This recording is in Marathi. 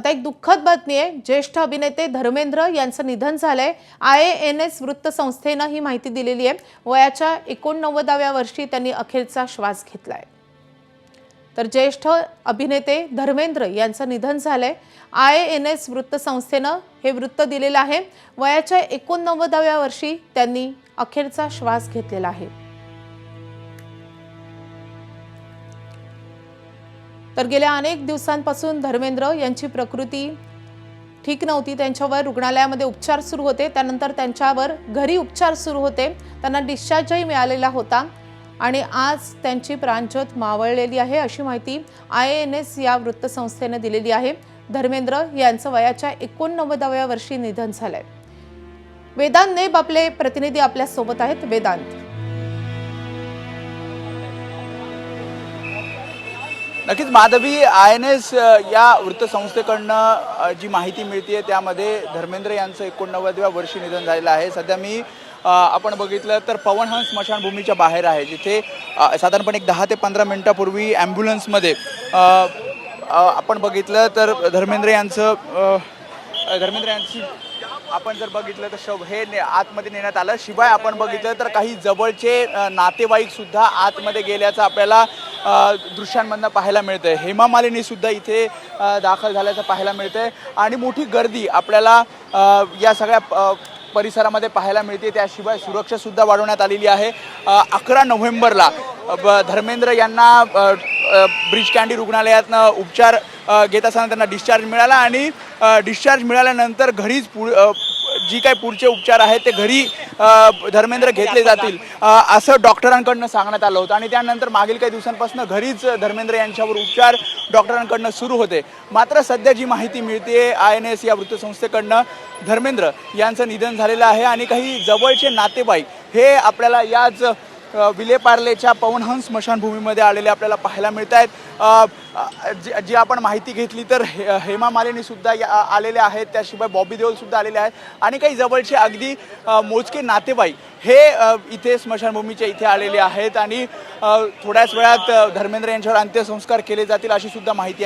आता एक दुःखद बातमी आहे. ज्येष्ठ अभिनेते धर्मेंद्र यांचं निधन झालंय. आय एन एस वृत्तसंस्थेनं ही माहिती दिलेली आहे. वयाच्या एकोणनव्वदाव्या वर्षी त्यांनी अखेरचा श्वास घेतलाय. तर ज्येष्ठ अभिनेते धर्मेंद्र यांचं निधन झालंय. आय एन एस वृत्तसंस्थेनं हे वृत्त दिलेलं आहे. वयाच्या एकोणनव्वदाव्या वर्षी त्यांनी अखेरचा श्वास घेतलेला आहे. तर गेल्या अनेक दिवसांपासून धर्मेंद्र यांची प्रकृती ठीक नव्हती. त्यांच्यावर रुग्णालयामध्ये उपचार सुरू होते. त्यानंतर त्यांच्यावर घरी उपचार सुरू होते. त्यांना डिस्चार्जही मिळालेला होता आणि आज त्यांची प्राणज्योत मावळलेली आहे अशी माहिती आय एन एस या वृत्तसंस्थेनं दिलेली आहे. धर्मेंद्र यांचं वयाच्या एकोणनव्वदाव्या वर्षी निधन झालंय. वेदांत नेब आपले प्रतिनिधी आपल्यासोबत आहेत. वेदांत. नक्कीच माधवी आय एन एस या वृत्तसंस्थेकडनं जी माहिती मिळते त्यामध्ये धर्मेंद्र यांचं एकोणनव्वदव्या वर्षी निधन झालेलं आहे. सध्या मी आपण बघितलं तर पवनहंस स्मशानभूमीच्या बाहेर आहे जिथे साधारणपणे एक दहा ते पंधरा मिनिटापूर्वी ॲम्ब्युलन्समध्ये आपण बघितलं तर धर्मेंद्र यांचं धर्मेंद्र यांची आपण जर बघितलं तर शव हे ने आतमध्ये नेण्यात आलं. शिवाय आपण बघितलं तर काही जवळचे नातेवाईकसुद्धा आतमध्ये गेल्याचं आपल्याला दृश्यांमधनं पाहायला मिळतंय. हेमा मालिनी सुद्धा इथे दाखल झाल्याचं पाहायला मिळतंय. आणि मोठी गर्दी आपल्याला या सगळ्या परिसरामध्ये पाहायला मिळते. त्याशिवाय सुरक्षासुद्धा वाढवण्यात आलेली आहे. अकरा नोव्हेंबरला ब- धर्मेंद्र यांना ब्रिज कँडी रुग्णालयातनं उपचार घेत असताना त्यांना डिस्चार्ज मिळाला. आणि डिस्चार्ज मिळाल्यानंतर घरीच पु जी काही पुढचे उपचार आहेत ते घरी धर्मेंद्र घेतले जातील. असं डॉक्टरांकडनं सांगण्यात आलं होतं. आणि त्यानंतर मागील काही दिवसांपासून घरीच धर्मेंद्र यांच्यावर उपचार डॉक्टरांकडनं सुरू होते. मात्र सध्या जी माहिती मिळते आय एन एस या वृत्तसंस्थेकडनं धर्मेंद्र यांचं निधन झालेलं आहे. आणि काही जवळचे नातेवाईक हे आपल्याला याच विलेपार्लेच्या पवनहंस स्मशानभूमीमध्ये आलेले आपल्याला पाहायला मिळत आहेत जी जी आपण माहिती घेतली तर हे हेमा मालिनीसुद्धा या आलेले आहेत. त्याशिवाय बॉबी देओलसुद्धा आलेले आहेत. आणि काही जवळचे अगदी मोजके नातेवाईक हे इथे स्मशानभूमीच्या इथे आलेले आहेत. आणि थोड्याच वेळात धर्मेंद्र यांच्यावर अंत्यसंस्कार केले जातील अशी सुद्धा माहिती आहे